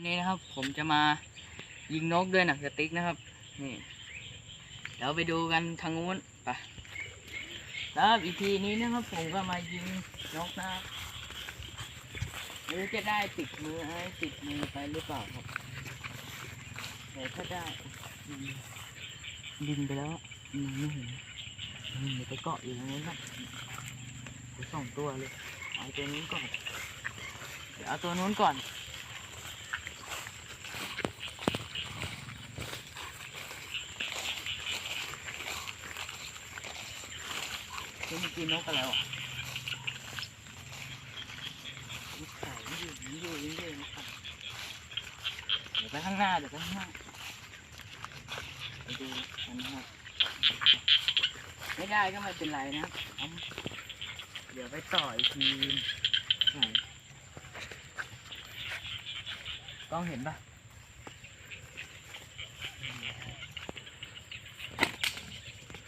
วันนี้นะครับ ผมจะมายิงนกด้วยหนังสติ๊กนะครับ นี่เดี๋ยวไปดูกันทางนู้นไปครับอีพีนี้นะครับ ผมก็มายิงนกนะหรือจะได้ติดมือให้ติดมือไปหรือเปล่าครับแต่ถ้าได้อืมบินไปแล้วมันไม่เห็นมันไปเกาะอยู่ตรงนู้นครับเดี๋ยวสองตัวเลยเอาตัวนี้ก่อนเดี๋ยวเอาตัวนู้นก่อน นี่มันกินนกอะไรวะนกไก่ไม่อยู่ไม่อยู่ไม่อยู่นะครับเดี๋ยวไปข้างหน้าเดี๋ยวไปข้างหน้าไปดูกันนะครับไม่ได้ก็ไม่เป็นไรนะเดี๋ยวไปต่ออีกทีไหนกล้องเห็นปะ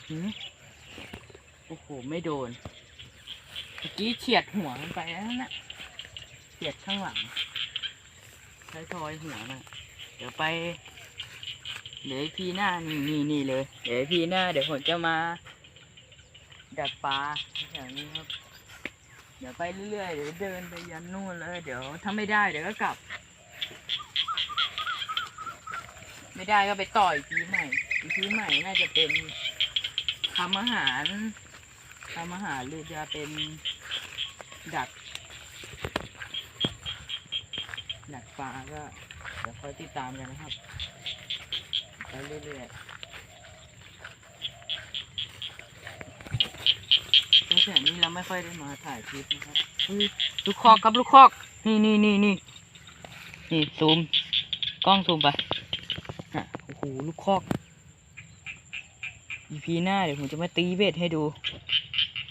หืม โอ้โห ไม่โดนเมื่อกี้เฉียดหัวมันไปแล้วนะเฉียดข้างหลังใช้ทอยหัวนะเดี๋ยวไป เดี๋ยวพีหน้านี่นี่นี่เลย เดี๋ยวพีหน้า เดี๋ยวผมจะมา ดัดปลาแถวนี้ครับ เดี๋ยวไปเรื่อยๆ เดี๋ยวเดินไปยันนู่นเลย เดี๋ยวถ้าไม่ได้เดี๋ยวก็กลับ ไม่ได้ก็ไปต่อยพีใหม่พีใหม่น่าจะเป็นทำอาหาร ทำอาหารหรือจะเป็นดัก ดักปลาก็เดี๋ยวคอยติดตามกันนะครับไปเรื่อยๆในแถวนี้เราไม่ค่อยได้มาถ่ายคลิปนะครับลูกคอกครับลูกคอก นี่นี่นี่นี่นี่ซูมกล้องซูมไปอะโอ้โหลูกคอกอีพีหน้าเดี๋ยวผมจะมาตีเบ็ดให้ดู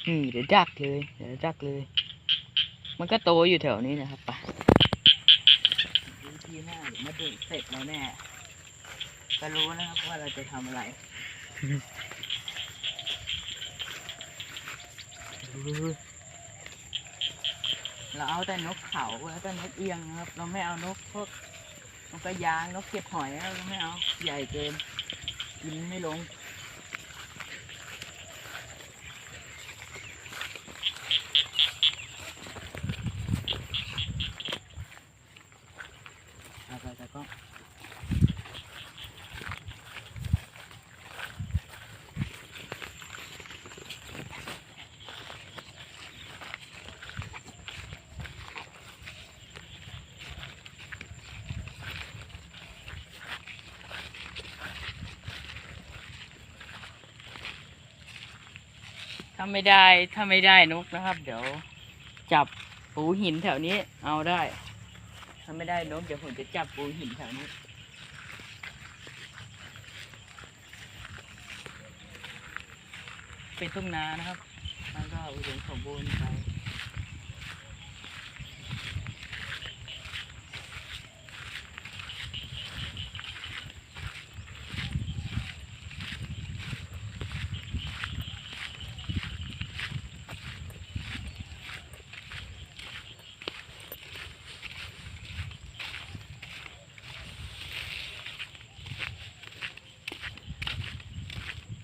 นี่เดี๋ยวจักเลย เดี๋ยวจักเลย มันก็โตอยู่แถวนี้นะครับปอีพีหน้าเดี๋ยวมาดูเสร็จแล้วแน่ก็รู้นะครับว่าเราจะทำอะไรเราเอาแต่นกเขาแล้วแต่นกเอียงนะครับ เราไม่เอานกพวกนกกระยางนกเก็บหอยเราไม่เอาใหญ่เกินกินไม่ลง ถ้าไม่ได้ถ้าไม่ได้นกนะครับ เดี๋ยวจับปูหินแถวนี้ เอาได้ ถ้าไม่ได้นกเดี๋ยวผมจะจับปูหินแถวนี้เป็นทุ่งนานะครับ มันก็อุดมสมบูรณ์ไป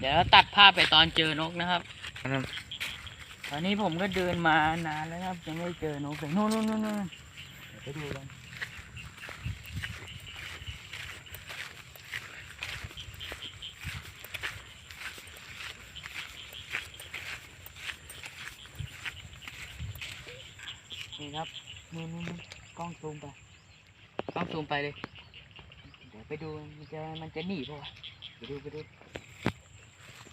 ดี๋ยวตัดภาพไปตอนเจอนกนะครับ ตอนนี้ผมก็เดินมานานแล้วครับยังไม่เจอนกเลยนู่นนู่นนู่นนู่นเดี๋ยวไปดูกันนี่ครับนู่นนู่นนู่นกล้องซูมไปกล้องซูมไปเลย เดี๋ยวไปดูมันจะมันจะหนีป่ะวะไปดูไปดู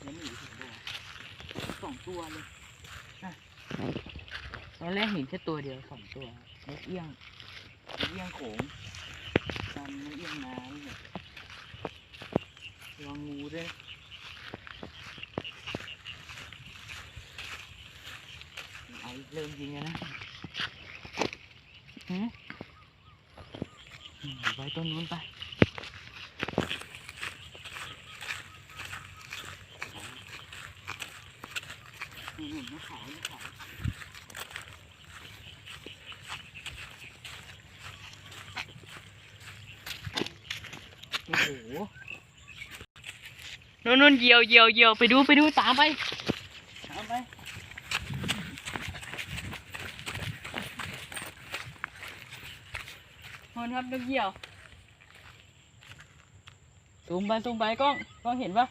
มันหนีถึงป่ะวะสอง ตัวเลยตอนแรกเห็นแค่ตัวเดียวสองตัวนกเอี้ยงนกเอี้ยงโขงจำนกเอี้ยงน้ำเนี่ยระวังงูด้วยเอาเริ่มยิงแล้วนะหืมไปต้นนู้นไปนี่นี่มะขามมะขาม โอ้โหนู่นนู่นเหยียวเหยียวเหยียวไปดูไปดูตามไปตามไปนครับนกเหยี่ยวซูมไปซูมไปกล้องกล้องเห็นปะ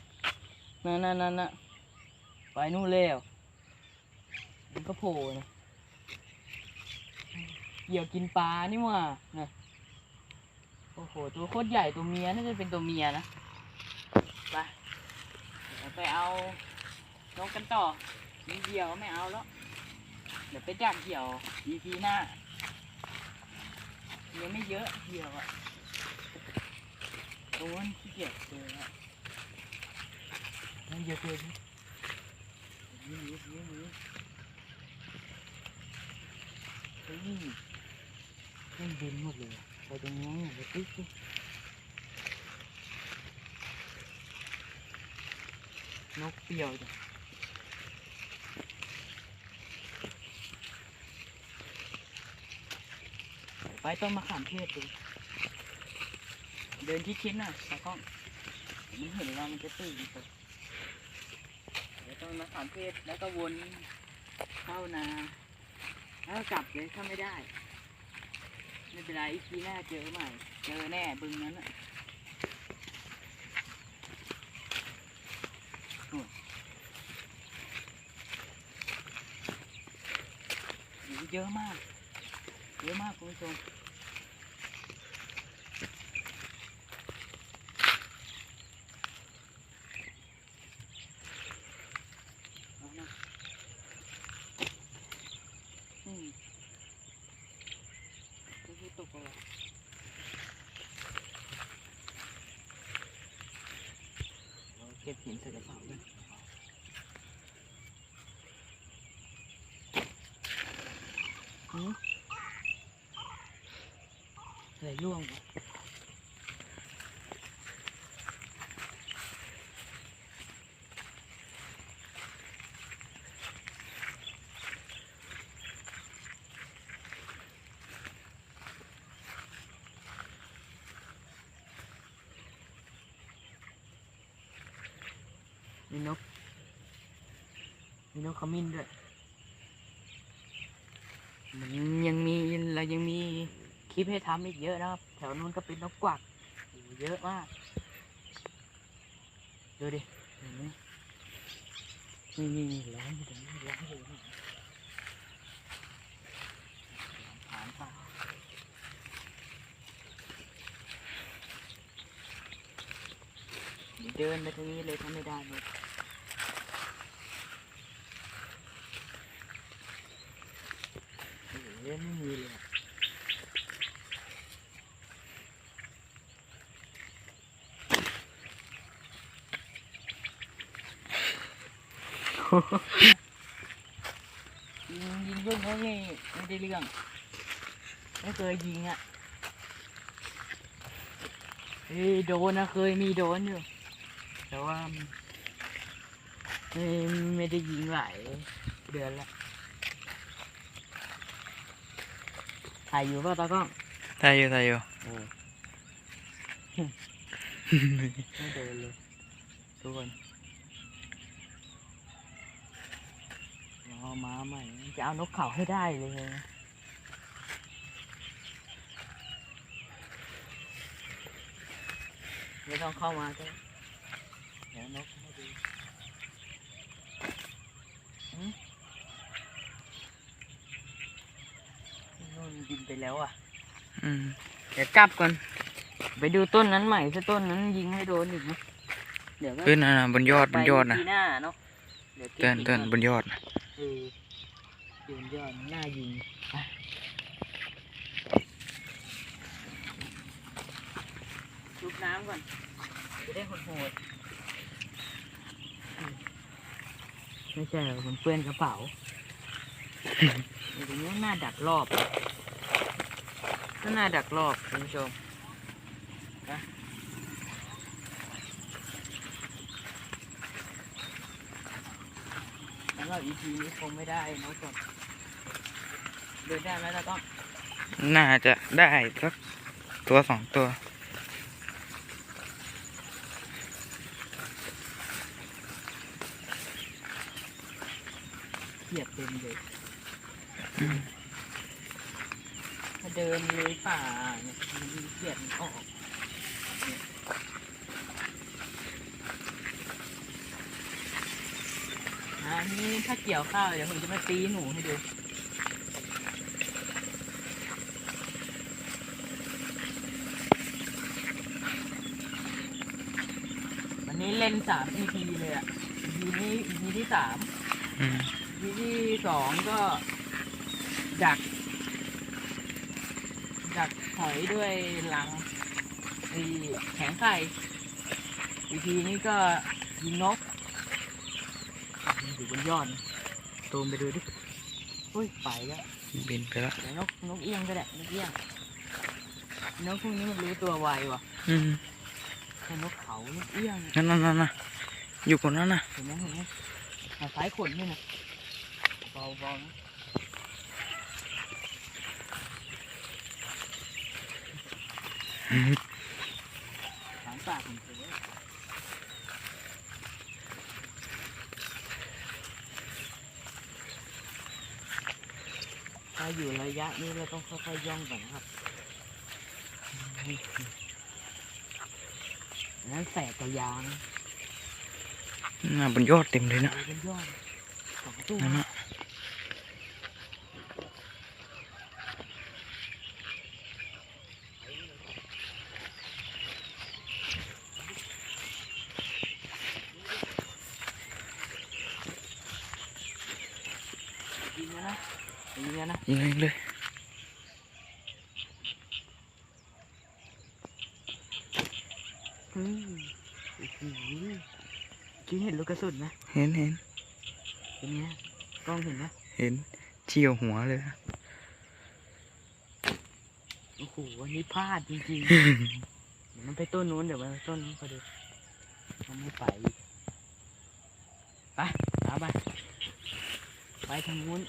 นั่นนั่นนั่นน่ะไปนู่นแล้วมันก็โผล่นะเหยี่ยวกินปลานี่หว่านะ อ้โห ตัวโคตรใหญ่ตัวเมียน่าจะเป็นตัวเมียนะ ไปเดี๋ยวไปเอานกกันต่อมีเหยี่ยวไม่เอาแล้ว เดี๋ยวไปดักเหี่ยว EP หน้ายังไม่เยอะเหี่ยวอะตรงนั้นขี้เกียจเจอแล้วนั่นเยอะเกินนี่นี่นี่นี่เฮ้ยเล่นบินหมดเลยอะ ไปตรงนี้ไปติ๊กนกเปียวจ้ะไปต้นมะขามเทศดูเดินที่คิดหน่อยตากล้องมันเห็นว่ามันจะตื่นตัวเดี๋ยวต้นมะขามเทศแล้วก็วนเข้านาแล้วกลับเลยถ้าไม่ได้ ไม่เป็นไรอีกทีหน้าเจอใหม่ เจอแน่บึงนั้นอะโหเยอะมาก เยอะมากคุณผู้ชมเอานะอืมไม่ใช่ตกอะไร เห็นใส่กระเป๋าด้วยอะไรร่วง มีนกขมิ้นด้วย มันยังมีเรายังมีคลิปให้ทำอีกเยอะนะครับ แถวนู้นก็เป็นนกกวักเยอะมาก ดูดิเห็นไหมนี่นี่นี่ร้อนอยู่ตรงนี้ร้อนอยู่นี้ผ่านป่าเดินไปตรงนี้เลยถ้าไม่ได้เลย โอ้ไม่มีเลยยิงยิงลูกเขานี่ไม่ได้เรื่องไม่เคยยิงอะเฮ้ยโดนนะเคยมีโดนอยู่ แต่ว่าไม่ไม่ได้ยิงหลายเดือนละ ถ่ายอยู่ป่ะตากล้องถ่ายอยู่ถ่ายอยู่โอ้ไม่เดินเลยทุกคนรอมาใหม่จะเอานกเขาให้ได้เลยนะไม่ต้องเข้ามาก็ได้เดี๋ยวนกให้ดูหืมนู่นบิน ไปแล้วอะอืมเดี๋ยวกลับก่อน ไปดูต้นนั้นใหม่ถ้าต้นนั้นยิงไม่โดนอีกนะเดี๋ยวก็เต้นนะบนยอดบนยอดนะไปปีหน้าเนาะเดี๋ยวก็บเต้นเต้นอีกบนยอดนะเอออยู่บนยอดหน้ายิงไปชุบน้ำก่อนจะได้โหดๆอืมไม่ใช่หรอกมันเปื้อนกระเป๋าอยู่ตรงนี้หน้าดักรอบ ก็น่าดักรอบคุณผู้ชมนล้วหรับ EP นี้คงไม่ได้เนาะก่นเดินได้ไหมเราต้องน่าจะได้สักตัวสองตัว เหยียบเต็มเลย เดินเลยป่าเนี่ยมันเขียดมันออกนี่ยอันนี้ถ้าเกี่ยวข้าวเดี๋ยวผมจะมาตีหนูให้ดูวันนี้เล่นสาม EP เลยอะ EP นี้ EP ที่สามอืม EP ที่สองก็ดัก อยด้วยลังไอ้แข็งไข่ EP นี้ก็ยิงนกอยู่บนยอดตูมไปดูดิอุ้ยไปแล้วบินไปละเดี๋ยวนกนกเอี้ยงก็ได้นกเอี้ยงนกพวกนี้มันรู้ตัวไวว่ะอืมแค่นกเขานกเอี้ยงนั่นนั่นนั่นน่ะอยู่คนนั้นน่ะเห็นไหมเห็นไหมมาซ้ายขนนี่นะเบาเบาๆนะ อืม หางปากผมเจอถ้าอยู่ระยะนี้เราต้องค่อยๆย่องก่อนนะครับนั้นแสกกับยางน่ะบนยอดเต็มเลยนะดูเป็นยอดสองตัว นั่นน่ะ ยิงแล้วนะ ยิงแล้วนะยิงเองเลยอืมโอ้โหคิดเห็นลูกกระสุนไหมเห็นเห็นเป็นไงกล้องเห็นไหมเห็นเฉียวหัวเลยนะโอ้โหวันนี้พลาดจริงๆเดี๋ยวมันไปต้นนู้นเดี๋ยวมันไปต้นนู้นพอดีมันไม่ไปอีกไปเอาไปไปทางนู้น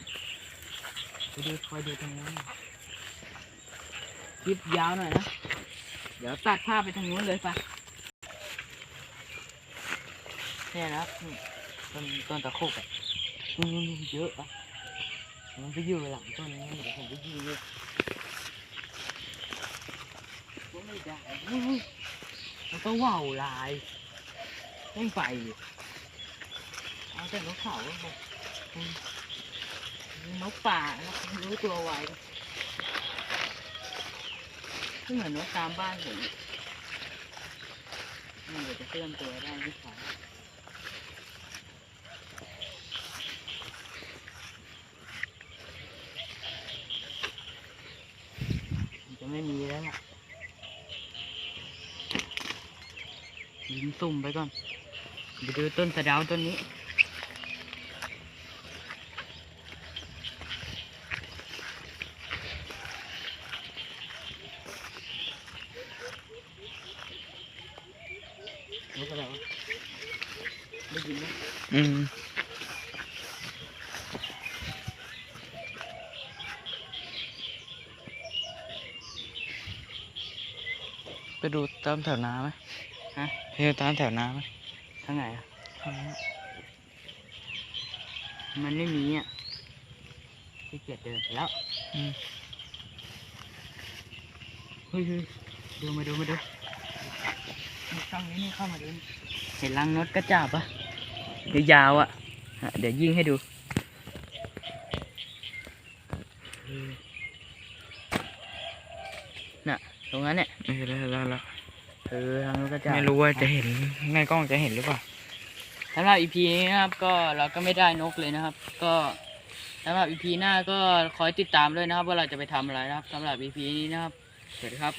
ไปดูคอยดูทางนู้นคลิปยาวหน่อยนะ เดี๋ยวตัดภาพไปทางนู้นเลยไปเนี่ยนะนี่ต้นต้นตะโคกอะนู่นเยอะอะมันไปอยู่หลังต้นนี้เดี๋ยวผมไปยิงเลยก็ไม่ได้มันก็ว่าวลายไม่ไปอยู่เอาแต่นกเขาก็บอ นกป่านะรู้ตัวไวก็เหมือนนกตามบ้านผมมันเดี๋ยวจะเคลื่อนตัวได้ที่ขามันจะไม่มีแล้วล่ะยิงสุ่มไปก่อน ไปดูต้นสะดาวต้นนี้กอะไรวะได้ยินไหม อืมไปดูตามแถวนาไหมฮะไปดูตามแถวนาไหมทางไหนอะมันไม่มีอะขี้เกียจเดินไปแล้วอืมเฮ้ยเฮ้ยดูมาดูมาดูนี่ช่องนี้นี่เข้ามาดูนี่เห็นรังนกกระจาบปะ ยาวๆอะอะ เดี๋ยวยิงให้ดูเออน่ะ ตรงนั้นเนี่ยเออแล้วแล้วแล้วเออรังนกกระจาบไม่รู้ว่าจะเห็นในกล้องจะเห็นหรือเปล่าสำหรับ EP นี้นะครับ ก็เราก็ไม่ได้นกเลยนะครับ ก็สำหรับ EP หน้าก็คอยติดตามด้วยนะครับ ว่าเราจะไปทำอะไรนะครับสำหรับ EP นี้นะครับสวัสดีครับ